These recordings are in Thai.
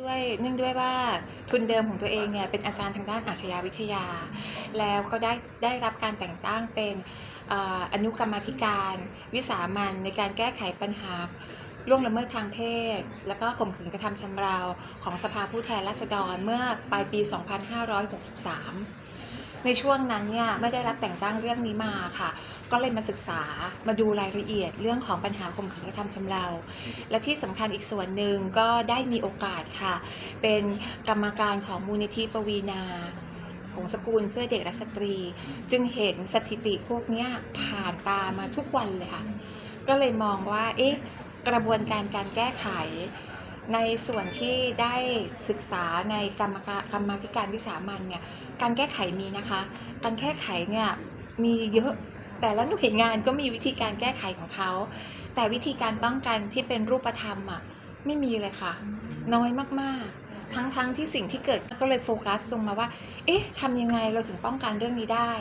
ด้วยเนื่องด้วยว่าทุนเดิมของตัวเองเนี่ยเป็นอาจารย์ทางด้านอาชญาวิทยา แล้วก็ได้ได้รับการแต่งตั้งเป็นออนุกรรมธิการวิสามันในการแก้ไขปัญหาล่วงละเมิดทางเพศ แล้วก็ข่มขืนกระทำชำเราของสภาผู้แทนราษฎรเมื่อปลายปี 2563 ในช่วงนั้นเนี่ยไม่ได้รับแต่งตั้งเรื่องนี้มาค่ะ ก็เลยมาศึกษามาดูรายละเอียดเรื่องของปัญหาข่มขืนกระทำชำเรา และที่สำคัญอีกส่วนหนึ่งก็ได้มีโอกาสค่ะ เป็นกรรมการของมูลนิธิปวีนาของสกุลเพื่อเด็กและสตรี จึงเห็นสถิติพวกเนี้ยผ่านตามาทุกวันเลยค่ะ ก็เลยมองว่า เอ๊ะ กระบวนการการแก้ไข ในส่วนที่ได้ศึกษาในกรรมการกรรมาธิการวิสามันเนี่ยการแก้ไขมีนะคะ การแก้ไขเนี่ยมีเยอะ แต่ละหน่วยงานก็มีวิธีการแก้ไขของเขา แต่วิธีการป้องกันที่เป็นรูปธรรมอะไม่มีเลยค่ะ น้อยมากๆ ทั้งๆทที่สิ่งที่เกิดก็เลยโฟกัสลงมาว่า เอ๊ะทำยังไงเราถึงป้องกันเรื่องนี้ได้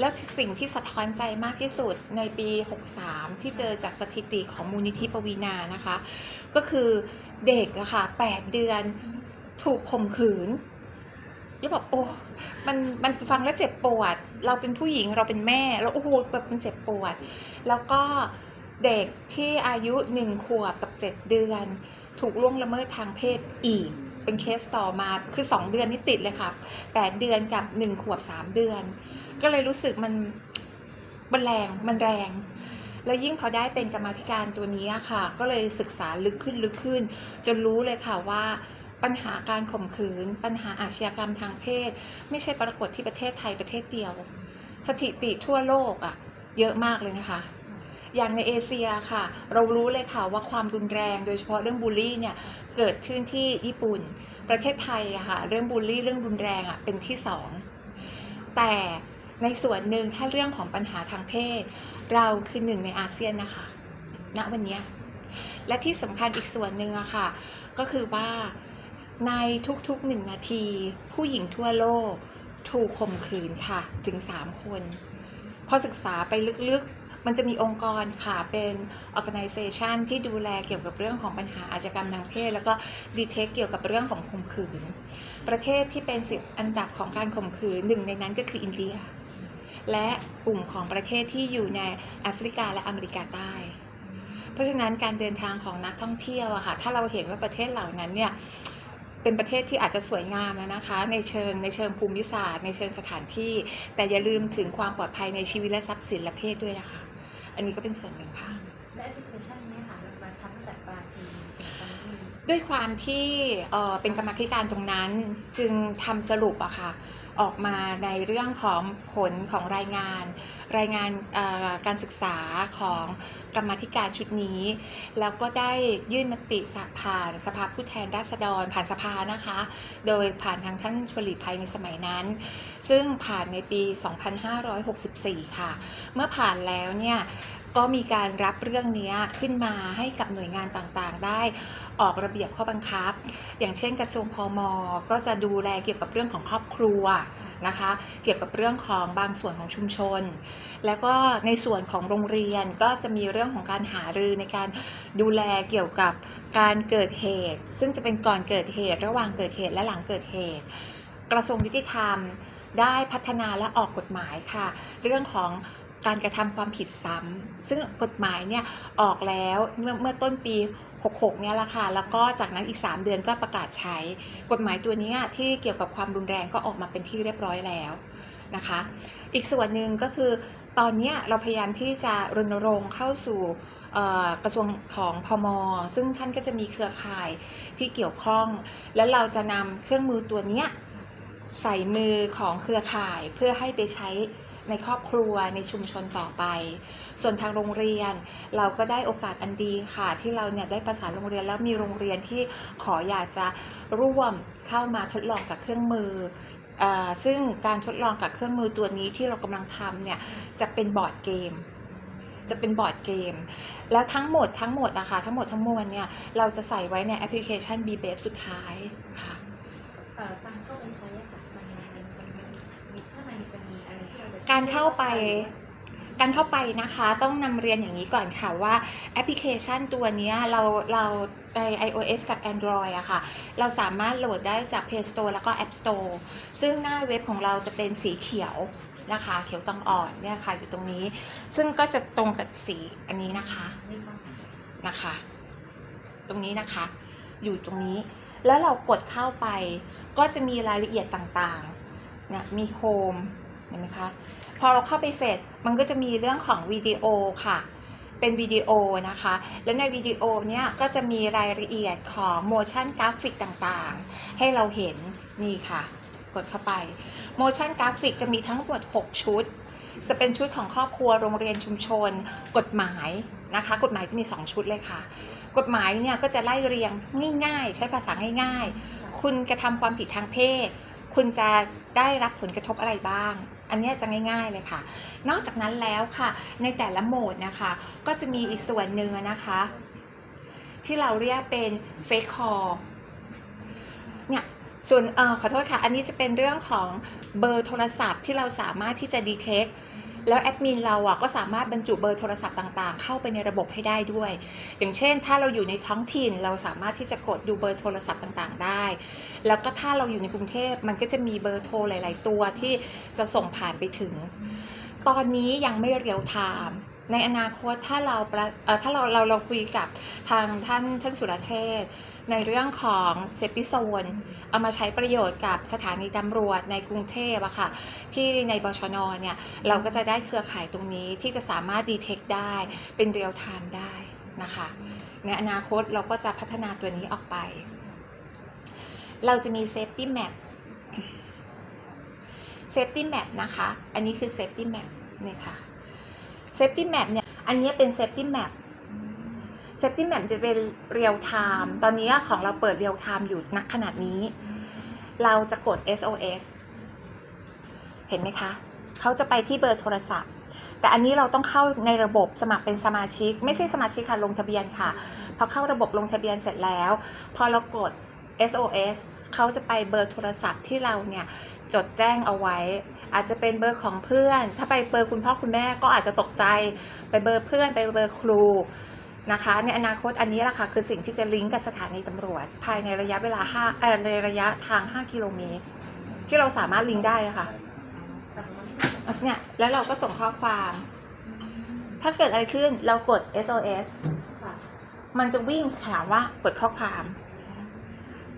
แล้วสิ่งที่สะท้อนใจมากที่สุดในปี 63 ที่เจอจากสถิติของมูลนิธิปวีนานะคะ ก็คือเด็กอะค่ะ 8 เดือนถูกข่มขืนแล้วแบบโอ้มันมันฟังแล้วเจ็บปวด เราเป็นผู้หญิงเราเป็นแม่แล้วโอ้โหแบบมันเจ็บปวด แล้วก็เด็กที่อายุหนึ่งขวบกับเจ็ดเดือน ถูกล่วงละเมิดทางเพศอีก เป็นเคสต่อมาคือสองเดือนนี่ติดเลยค่ะแปดเดือนกับหนึ่งขวบสามเดือน ก็เลยรู้สึกมันมันแรงมันแรง แล้วยิ่งพอได้เป็นกรรมธิการตัวนี้ค่ะ ก็เลยศึกษาลึกขึ้นลึกขึ้น จนรู้เลยค่ะว่า ปัญหาการข่มขืน ปัญหาอาชญากรรมทางเพศ ไม่ใช่ปรากฏที่ประเทศไทยประเทศเดียว สถิติทั่วโลกอะเยอะมากเลยนะคะ อย่างในเอเชียค่ะ เรารู้เลยค่ะว่าความรุนแรงโดยเฉพาะเรื่องบูลลี่เนี่ยเกิดขึ้นที่ญี่ปุ่น ประเทศไทยอะค่ะเรื่องบูลลี่เรื่องรุนแรงอะเป็นที่สองแต่ในส่วนหนึ่งถ้าเรื่องของปัญหาทางเพศ เราคือหนึ่งในอาเซียนนะคะณวันนี้และที่สำคัญอีกส่วนหนึ่งอะค่ะ ก็คือว่า ในทุกๆหนึ่งนาที ผู้หญิงทั่วโลก ถูกข่มขืนค่ะ ถึง 3 คน พอศึกษาไปลึกๆ มันจะมีองค์กรค่ะ เป็น organization ที่ดูแลเกี่ยวกับเรื่องของปัญหาอาชญากรรมทางเพศ แล้วก็ดีเทคเกี่ยวกับเรื่องของข่มขืน ประเทศที่เป็นสิบอันดับของการข่มขืนหนึ่งในนั้นก็คืออินเดีย และกลุ่มของประเทศที่อยู่ในแอฟริกาและอเมริกาใต้เพราะฉะนั้นการเดินทางของนักท่องเที่ยวอะค่ะ ถ้าเราเห็นว่าประเทศเหล่านั้นเนี่ย เป็นประเทศที่อาจจะสวยงามอะนะคะ ในเชิงในเชิงภูมิศาสตร์ ในเชิงสถานที่ แต่อย่าลืมถึงความปลอดภัยในชีวิตและทรัพย์สินและเพศด้วยนะคะ อันนี้ก็เป็นส่วนหนึ่งค่ะและแอปพลิเคชันนี้ค่ะมันมาทำตั้งแต่ปลายปีถึงตอนนี้ด้วยความที่เอ่อเป็นกรรมาธิการตรงนั้นจึงทำสรุปอะค่ะออกมาในเรื่องของผลของรายงาน รายงานการศึกษาของกรรมธิการชุดนี้ แล้วก็ได้ยื่นมติสผ่านสภาผู้แทนราษฎร ผ่านสภานะคะ โดยผ่านทางท่านชวนหลีกภัยในสมัยนั้น ซึ่งผ่านในปี 2564 ค่ะ เมื่อผ่านแล้วเนี่ย ก็มีการรับเรื่องนี้ขึ้นมาให้กับหน่วยงานต่างๆ ได้ออกระเบียบข้อบังคับ อย่างเช่นกระทรวงพมก็จะดูแลเกี่ยวกับเรื่องของครอบครัวนะคะ เกี่ยวกับเรื่องของบางส่วนของชุมชน แล้วก็ในส่วนของโรงเรียนก็จะมีเรื่องของการหารือในการดูแลเกี่ยวกับการเกิดเหตุ ซึ่งจะเป็นก่อนเกิดเหตุ ระหว่างเกิดเหตุและหลังเกิดเหตุ กระทรวงยุติธรรมได้พัฒนาและออกกฎหมายค่ะ เรื่องของ การกระทำความผิดซ้ำซึ่งกฎหมายเนี่ยออกแล้วเมื่อเมื่อต้นปี 66 เนี่ยแหละค่ะ แล้วก็จากนั้นอีก 3 เดือนก็ประกาศใช้ กฎหมายตัวนี้ที่เกี่ยวกับความรุนแรงก็ออกมาเป็นที่เรียบร้อยแล้วนะคะ อีกส่วนหนึ่งก็คือตอนนี้เราพยายามที่จะรณรงค์เข้าสู่กระทรวงของพมซึ่งท่านก็จะมีเครือข่ายที่เกี่ยวข้อง แล้วเราจะนำเครื่องมือตัวนี้ใส่มือของเครือข่ายเพื่อให้ไปใช้ ในครอบครัวในชุมชนต่อไป ส่วนทางโรงเรียนเราก็ได้โอกาสอันดีค่ะ ที่เราเนี่ยได้ประสานโรงเรียนแล้วมีโรงเรียนที่ขออยากจะร่วมเข้ามาทดลองกับเครื่องมือซึ่งการทดลองกับเครื่องมือตัวนี้ที่เรากำลังทำเนี่ยจะเป็นบอร์ดเกม จะเป็นบอร์ดเกม แล้วทั้งหมดทั้งหมดนะคะทั้งหมดทั้งมวลเนี่ยเราจะใส่ไว้ในแอปพลิเคชัน b b a b สุดท้ายค่ะ เอ่อ การเข้าไปการเข้าไปนะคะต้องนำเรียนอย่างนี้ก่อนค่ะว่าแอปพลิเคชันตัวนี้เราเราใน iOS กับ Android อะค่ะ เราสามารถโหลดได้จาก Play Store แล้วก็ App Store ซึ่งหน้าเว็บของเราจะเป็นสีเขียวนะคะ เขียวตองอ่อนเนี่ยค่ะอยู่ตรงนี้ ซึ่งก็จะตรงกับสีอันนี้นะคะนะคะ ตรงนี้นะคะ อยู่ตรงนี้ แล้วเรากดเข้าไปก็จะมีรายละเอียดต่างๆเนี่ยมีโฮม ห็นไหมคะพอเราเข้าไปเสร็จมันก็จะมีเรื่องของวิดีโอค่ะ เป็นวิดีโอนะคะ แล้วในวิดีโอเนี้ยก็จะมีรายละเอียดของ motion graphic ต่างๆ ให้เราเห็นนี่ค่ะ กดเข้าไป motion graphic จะมีทั้งหมด 6 ชุด จะเป็นชุดของครอบครัวโรงเรียนชุมชน กฎหมายนะคะ กฎหมายจะมี 2 ชุดเลยค่ะ กฎหมายเนี่ยก็จะไล่เรียงง่ายๆ ใช้ภาษาง่ายๆ คุณกระทำความผิดทางเพศ คุณจะได้รับผลกระทบอะไรบ้าง อันนี้จะง่าย ๆเลยค่ะ นอกจากนั้นแล้วค่ะ ในแต่ละโหมดนะคะ ก็จะมีอีกส่วนหนึ่งนะคะ ที่เราเรียกเป็น fake call เนี่ยส่วนเออขอโทษค่ะ อันนี้จะเป็นเรื่องของเบอร์โทรศัพท์ที่เราสามารถที่จะ detect แล้วแอดมินเราอะก็สามารถบรรจุเบอร์โทรศัพท์ต่างๆ เข้าไปในระบบให้ได้ด้วย อย่างเช่น ถ้าเราอยู่ในท้องถิ่นเราสามารถที่จะกดดูเบอร์โทรศัพท์ต่างๆ ได้ แล้วก็ถ้าเราอยู่ในกรุงเทพมันก็จะมีเบอร์โทรหลาย ๆ ตัวที่จะส่งผ่านไปถึง ตอนนี้ยังไม่เรียวไทม์ในอนาคตถ้าเราประถ้าเราเราเราคุยกับทางท่านท่านสุรเชษฐ์ ในเรื่องของเซฟิโซนเอามาใช้ประโยชน์กับสถานีตำรวจในกรุงเทพอะค่ะที่ในบชนเนี่ยเราก็จะได้เครือข่ายตรงนี้ที่จะสามารถดีเทคได้เป็นเรียลไทม์ได้นะคะในอนาคตเราก็จะพัฒนาตัวนี้ออกไป เราจะมี Safety Map Safety Map นะคะ อันนี้คือ Safety Map นี่ค่ะ Safety Map เนี่ย อันนี้เป็นเซพติแมป Safety Map Safety Map จะเป็นเรียลไทม์ตอนนี้ของเราเปิดเรียลไทม์อยู่ณขนาดนี้ เราจะกด SOS เห็นไหมคะ เขาจะไปที่เบอร์โทรศัพท์ แต่อันนี้เราต้องเข้าในระบบสมัครเป็นสมาชิก ไม่ใช่สมาชิกค่ะลงทะเบียนค่ะ พอเข้าระบบลงทะเบียนเสร็จแล้ว พอเรากด SOS เขาจะไปเบอร์โทรศัพท์ที่เราเนี่ยจดแจ้งเอาไว้ อาจจะเป็นเบอร์ของเพื่อน ถ้าไปเบอร์คุณพ่อคุณแม่ก็อาจจะตกใจไปเบอร์เพื่อนไปเบอร์ครู นะคะ ในอนาคตอันนี้แหละค่ะคือสิ่งที่จะลิงก์กับสถานีตำรวจ ภายในระยะเวลา5เอ่อในระยะทาง 5 กิโลเมตร ที่เราสามารถลิงก์ได้นะคะเนี่ยแล้วเราก็ส่งข้อความ ถ้าเกิดอะไรขึ้นเรากด SOS มันจะวิ่งถามว่ากดข้อความ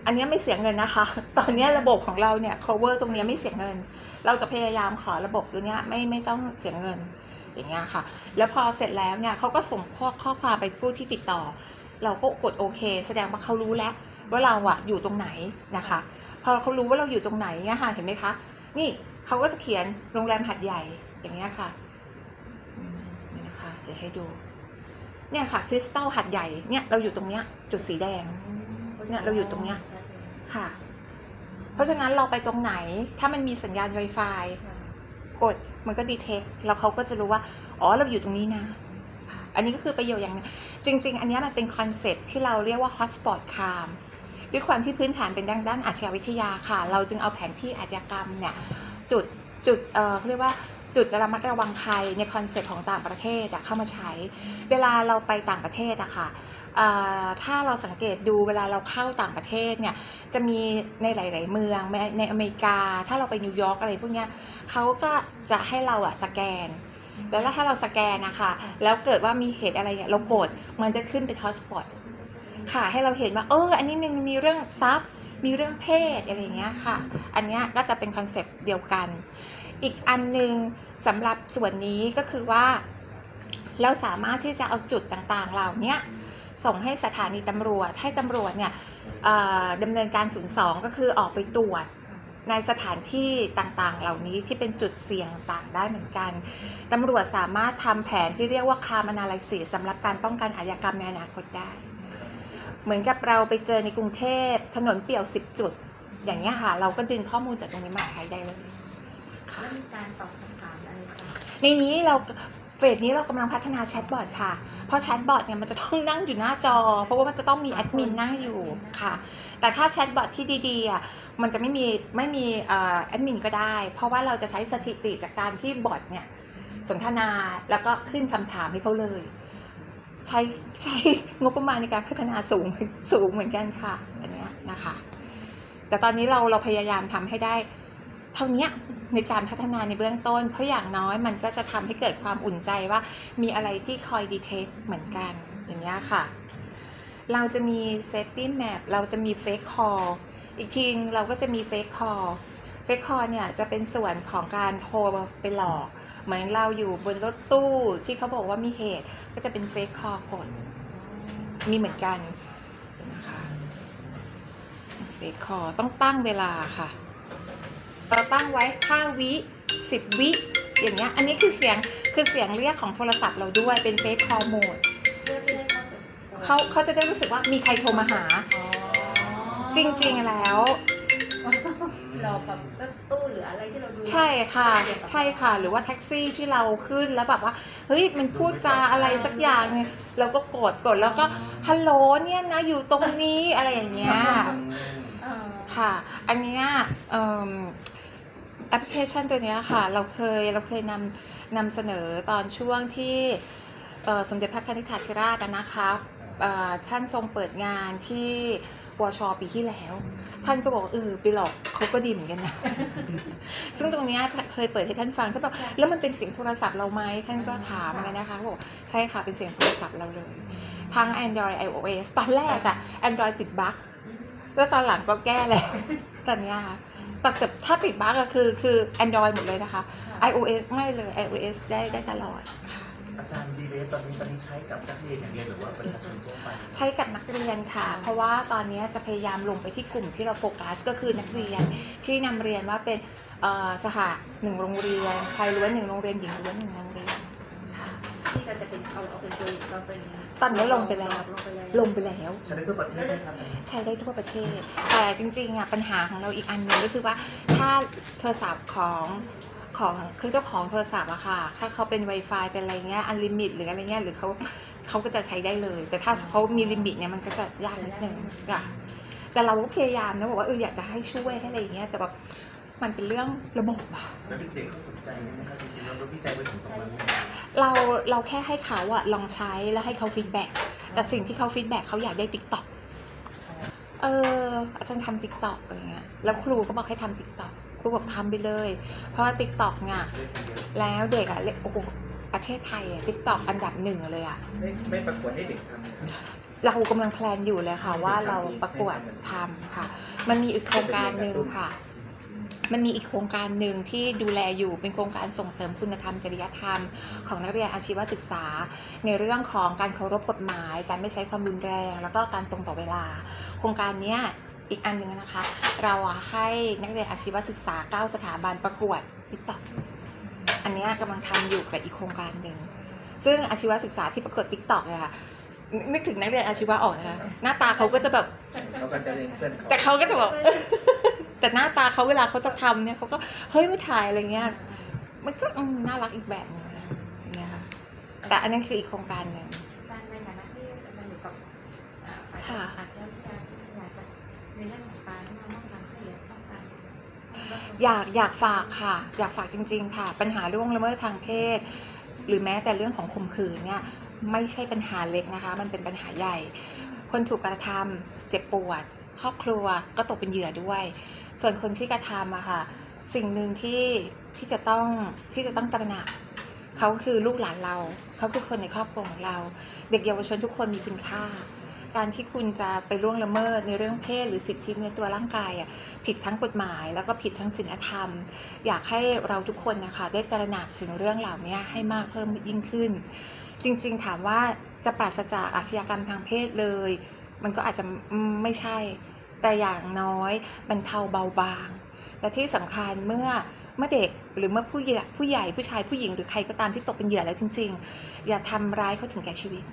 อันนี้ไม่เสียเงินนะคะ ตอนนี้ระบบของเราเนี่ย cover ตรงนี้ไม่เสียเงิน เราจะพยายามขอระบบตัวนี้ไม่ไม่ต้องเสียเงิน อย่างเงี้ยค่ะ แล้วพอเสร็จแล้วเนี่ยเขาก็ส่งข้อข้อความไปผู้ที่ติดต่อ เราก็กดโอเค แสดงว่าเขารู้แล้วว่าเราอะอยู่ตรงไหนนะคะ พอเขารู้ว่าเราอยู่ตรงไหนเนี่ยค่ะ เห็นไหมคะ นี่เขาก็จะเขียนโรงแรมหัดใหญ่อย่างเงี้ยค่ะนี่นะคะเดี๋ยวให้ดู เนี่ยค่ะคริสตัลหัดใหญ่เนี่ยเราอยู่ตรงเนี้ย จุดสีแดงเนี่ยเราอยู่ตรงเนี้ยค่ะ เพราะฉะนั้นเราไปตรงไหนถ้ามันมีสัญญาณ Wi-Fi กดมันก็ดีเทคแล้วเขาก็จะรู้ว่า อ๋อเราอยู่ตรงนี้นะ อันนี้ก็คือประโยชน์อย่างนึงจริง ๆ อันนี้มันเป็นคอนเซปที่เราเรียกว่า hotspot crime ด้วยความที่พื้นฐานเป็นด้านด้านอาชญาวิทยาค่ะ เราจึงเอาแผนที่อาชญากรรมเนี่ยจุดจุดเอ่อเรียกว่าจุดระมัดระวังภัยในคอนเซปต์ของต่างประเทศเข้ามาใช้ เวลาเราไปต่างประเทศอะค่ะเอ่อ ถ้าเราสังเกตดูเวลาเราเข้าต่างประเทศเนี่ยจะมีในหลาย ๆ เมืองในในอเมริกา ถ้าเราไปนิวยอร์กอะไรพวกเนี้ยเขาก็จะให้เราอะสแกน แล้วถ้าเราสแกนนะคะแล้วเกิดว่ามีเหตุอะไรเนี่ยเรากดมันจะขึ้นเป็นฮอสปอตค่ะให้เราเห็นว่าเอออันนี้มันมีเรื่องทรัพย์มีเรื่องเพศอะไรอย่างเงี้ยค่ะ อันเนี้ยก็จะเป็นคอนเซปต์เดียวกัน อีกอันหนึ่งสำหรับส่วนนี้ก็คือว่า เราสามารถที่จะเอาจุดต่างๆเหล่านี้ ส่งให้สถานีตำรวจ ให้ตำรวจเนี่ยเอ่อดำเนินการ02ก็คือออกไปตรวจในสถานที่ต่างๆ เหล่านี้ที่เป็นจุดเสี่ยงต่างได้เหมือนกัน ตำรวจสามารถทำแผนที่เรียกว่า crime analysis สำหรับการป้องกันอาชญากรรมในอนาคตได้ เหมือนกับเราไปเจอในกรุงเทพถนนเปี่ยว 10 จุด อย่างนี้ยค่ะ เราก็ดึงข้อมูลจากตรงนี้มาใช้ได้เลยค่ะแล้วมีการตอบคำถามอะไรบ้างในนี้เรา เฟสนี้เรากำลังพัฒนาแชทบอทค่ะ เพราะแชทบอทเนี่ยมันจะต้องนั่งอยู่หน้าจอ เพราะว่ามันจะต้องมีแอดมินนั่งอยู่ค่ะ แต่ถ้าแชทบอทที่ดีๆอะมันจะไม่มีไม่มีเอ่อแอดมินก็ได้ เพราะว่าเราจะใช้สถิติจากการที่บอทเนี่ยสนทนาแล้วก็ขึ้นคำถามให้เขาเลย ใช้ใช้งบประมาณในการพัฒนาสูงสูงเหมือนกันค่ะอันเนี้ยนะคะ แต่ตอนนี้เราเราพยายามทำให้ได้ เท่าเนี้ย ในการพัฒนาในเบื้องต้น เพราะอย่างน้อยมันก็จะทำให้เกิดความอุ่นใจว่ามีอะไรที่คอยดีเทคเหมือนกันอย่างเงี้ค่ะ เราจะมี safety map เราจะมี fake call อีกทีเราก็จะมี fake call fake call เนี่ยจะเป็นส่วนของการโทรไปหลอก เหมือนเราอยู่บนรถตู้ที่เขาบอกว่ามีเหตุ ก็จะเป็น fake call คนมีเหมือนกันนะคะเฟซคอร์ต้องตั้งเวลาค่ะ เราตั้งไว้ 5 วิ10 วิอย่างเงี้ย อันนี้คือเสียงคือเสียงเรียกของโทรศัพท์เราด้วยเป็นเฟซคอร์โหมดเพื่อที่ให้เขาเขาเขาจะได้รู้สึกว่ามีใครโทรมาหาอ๋อจริง ๆแล้วเราแบบรถตู้หรืออะไรที่เราดูใช่ค่ะเกี่ยวกับใช่ค่ะ หรือว่าแท็กซี่ที่เราขึ้นแล้วแบบว่า เฮ้ยมันพูดจาอะไรสักอย่างเนี่ยเราก็กดกดแล้วก็ฮัลโหลเนี่ยนะอยู่ตรงนี้อะไรอย่างเงี้ยเออ ค่ะ อันเนี้ยแอปพลิเคชันตัวเนี้ยค่ะ เราเคยเราเคยนำนำเสนอตอนช่วงที่สมเด็จพระนิธิาธิราชนะคะท่านทรงเปิดงานที่วชปีที่แล้ว ท่านก็บอกเออไปหลอกเขาก็ดีเหมือนกันนะ ซึ่งตรงเนี้ยเคยเปิดให้ท่านฟังท่านบอกแล้วมันเป็นเสียงโทรศัพท์เราไหมท่านก็ถามอะไรนะคะบอกใช่ค่ะเป็นเสียงโทรศัพท์เราเลย ทั้ง Android iOS ตอนแรกอะ Android ติดบั๊ก แล้วตอนหลังก็แก้แล้วตอนเนี้ยค่ะแต่แต่ถ้าติดบั๊กก็คือคือ Android หมดเลยนะคะ iOS ไม่เลย iOS ได้ได้ตลอดค่ะอาจารย์ดีเลสตอนนี้ตอนนี้ใช้กับนักเรียนอย่างเดียวหรือว่าประชาชนทั่วไปใช้กับนักเรียนค่ะ เพราะว่าตอนนี้จะพยายามลงไปที่กลุ่มที่เราโฟกัสก็คือนักเรียนที่นำเรียนว่าเป็นเอ่อสหหนึ่งโรงเรียนชายล้วนหนึ่งโรงเรียนหญิงล้วนหนึ่งโรงเรียนค่ะ ที่เราจะเป็นเอาเอาเป็นตัวเราเป็นตอนนี้ลงไปแล้ว ลงไปแล้วลงไปแล้ว ใช้ได้ทั่วประเทศไหมครับใช้ได้ทั่วประเทศ แต่จริงๆอะปัญหาของเราอีกอันหนึงก็คือว่าถ้าโทรศัพท์ของของคือเจ้าของโทรศัพท์อะค่ะ ถ้าเขาเป็น Wi-Fi เป็นอะไรเงี้ยอันลิมิตหรืออะไรเงี้ยหรือเขาเขาก็จะใช้ได้เลย แต่ถ้าเขามีลิมิตเนี่ยมันก็จะยากนิดนึงค่ะแต่เราก็พยายามนะบอกว่าเอออยากจะให้ช่วยให้อะไรอย่างเงี้ยแต่แบบ มันเป็นเรื่องระบบอะแล้วเด็กๆเขาสนใจไหมนะครับจริงๆเรารู้วิจัยไปถึงตรงนั้นไหมเราเราแค่ให้เขาอะลองใช้แล้วให้เขาฟีดแบ็กแต่สิ่งที่เขาฟีดแบ็กเขาอยากได้ติ๊กต็อกเอออาจารย์ทำติ๊กต็อกอะไรเงี้ยแล้วครูก็บอกให้ทำติ๊กต็อกครูบอกทำไปเลย เพราะว่าติ๊กต็อกเนี่ยเล่นเยอะแล้วเด็กอะเล่นโอ้โหประเทศไทยอะติ๊กต็อกอันดับหนึ่งเลยอะไม่ไม่ประกวดให้เด็กทำนะครับเรากำลังแพลนอยู่เลยค่ะว่าเราประกวดทำค่ะ มันมีอีกโครงการหนึ่งค่ะ มันมีอีกโครงการหนึ่งที่ดูแลอยู่เป็นโครงการส่งเสริมคุณธรรมจริยธรรม ของนักเรียนอาชีวศึกษา ในเรื่องของการเคารพกฎหมาย การไม่ใช้ความรุนแรง แล้วก็การตรงต่อเวลา โครงการเนี้ยอีกอันหนึ่งนะคะ เราอะให้นักเรียนอาชีวศึกษา 9 สถาบันประกวดติ๊กต็อกอันเนี้ยกำลังทำอยู่กับอีกโครงการหนึ่งซึ่งอาชีวศึกษาที่ประกวดติ๊กต็อกเนี่ยค่ะนึนึกถึงนักเรียนอาชีวะออกนะคะหน้าตาเขาก็จะแบบเขาก็จะเล่นเพื่อนเขาแต่เขาก็จะแบบ แต่หน้าตาเขาเวลาเขาจะทำเนี่ยเขาก็เฮ้ยไม่ถ่ายอะไรเงี้ย มันก็อืมน่ารักอีกแบบหนึงนะเนี่ยค่ะแต่อันนั้นคืออีกโครงการหนึ่งการในฐานะที่มันอยู่กับอ่าฝ่ายค่ะอาจจะวิจารณ์ที่อยากจะในเรื่องของการมาป้องกันช่วยเหลือป้องกันอยากอยากฝากค่ะ อยากฝากจริง ๆ ค่ะ ปัญหาล่วงละเมิดทางเพศ หรือแม้แต่เรื่องของข่มขืนเนี่ยไม่ใช่ปัญหาเล็กนะคะ มันเป็นปัญหาใหญ่ คนถูกกระทำเจ็บปวด ครอบครัวก็ตกเป็นเหยื่อด้วย ส่วนคนที่กระทำอะค่ะ สิ่งหนึ่งที่ที่จะต้องที่จะต้องตระหนักเขาคือลูกหลานเรา เขาคือคนในครอบครัวของเรา เด็กเยาวชนทุกคนมีคุณค่า การที่คุณจะไปล่วงละเมิดในเรื่องเพศหรือสิทธิในตัวร่างกายอะผิดทั้งกฎหมาย แล้วก็ผิดทั้งศีลธรรม อยากให้เราทุกคนนะคะได้ตระหนักถึงเรื่องเหล่านี้ให้มากเพิ่มยิ่งขึ้น จริงๆถามว่าจะปราศจากอาชญากรรมทางเพศเลย มันก็อาจจะไม่ใช่ แต่อย่างน้อยบรรเทาเบาบาง และที่สำคัญเมื่อเมื่อเด็กหรือเมื่อผู้ใหญ่ผู้ใหญ่ผู้ชายผู้หญิงหรือใครก็ตามที่ตกเป็นเหยื่อแล้วจริง ๆ อย่าทำร้ายเขาถึงแก่ชีวิต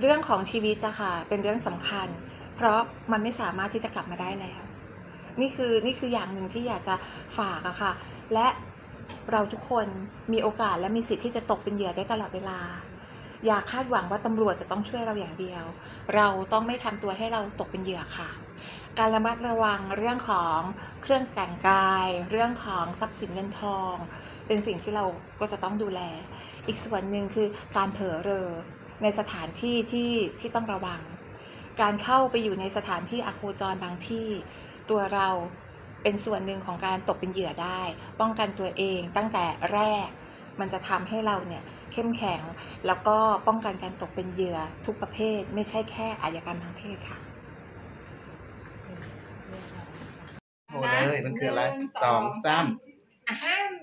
เรื่องของชีวิตอะค่ะเป็นเรื่องสำคัญ เพราะมันไม่สามารถที่จะกลับมาได้แล้ว นี่คือนี่คืออย่างหนึ่งที่อยากจะฝากอะค่ะ และเราทุกคนมีโอกาสและมีสิทธิ์ที่จะตกเป็นเหยื่อได้ตลอดเวลา อย่าคาดหวังว่าตำรวจจะต้องช่วยเราอย่างเดียว เราต้องไม่ทำตัวให้เราตกเป็นเหยื่อค่ะ การระมัดระวังเรื่องของเครื่องแต่งกาย เรื่องของทรัพย์สินเงินทอง เป็นสิ่งที่เราก็จะต้องดูแล อีกส่วนหนึ่งคือการเผลอเรอในสถานที่ที่ที่ต้องระวัง การเข้าไปอยู่ในสถานที่อโคจรบางที่ตัวเราเป็นส่วนหนึ่งของการตกเป็นเหยื่อได้ ป้องกันตัวเองตั้งแต่แรก มันจะทำให้เราเนี่ยเข้มแข็ง แล้วก็ป้องกันการตกเป็นเหยื่อทุกประเภท ไม่ใช่แค่อาชญากรรมทางเพศค่ะโอ้เลยมันคืออะไรสองสามอาฮัม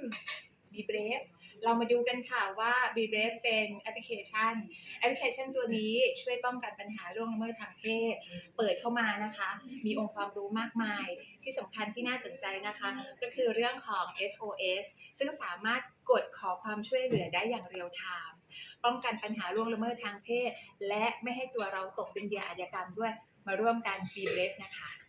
บีเบรฟ เรามาดูกันค่ะว่าบีเบรฟเป็นแอปพลิเคชัน แอปพลิเคชันตัวนี้ช่วยป้องกันปัญหาล่วงละเมิดทางเพศ เปิดเข้ามานะคะ มีองค์ความรู้มากมาย ที่สำคัญที่น่าสนใจนะคะ ก็คือเรื่องของ SOS ซึ่งสามารถกดขอความช่วยเหลือได้อย่างเรียลไทม์ป้องกันปัญหาล่วงละเมิดทางเพศ และไม่ให้ตัวเราตกเป็นเหยื่ออาชญากรรมด้วยมาร่วมกันบีเบรฟนะคะ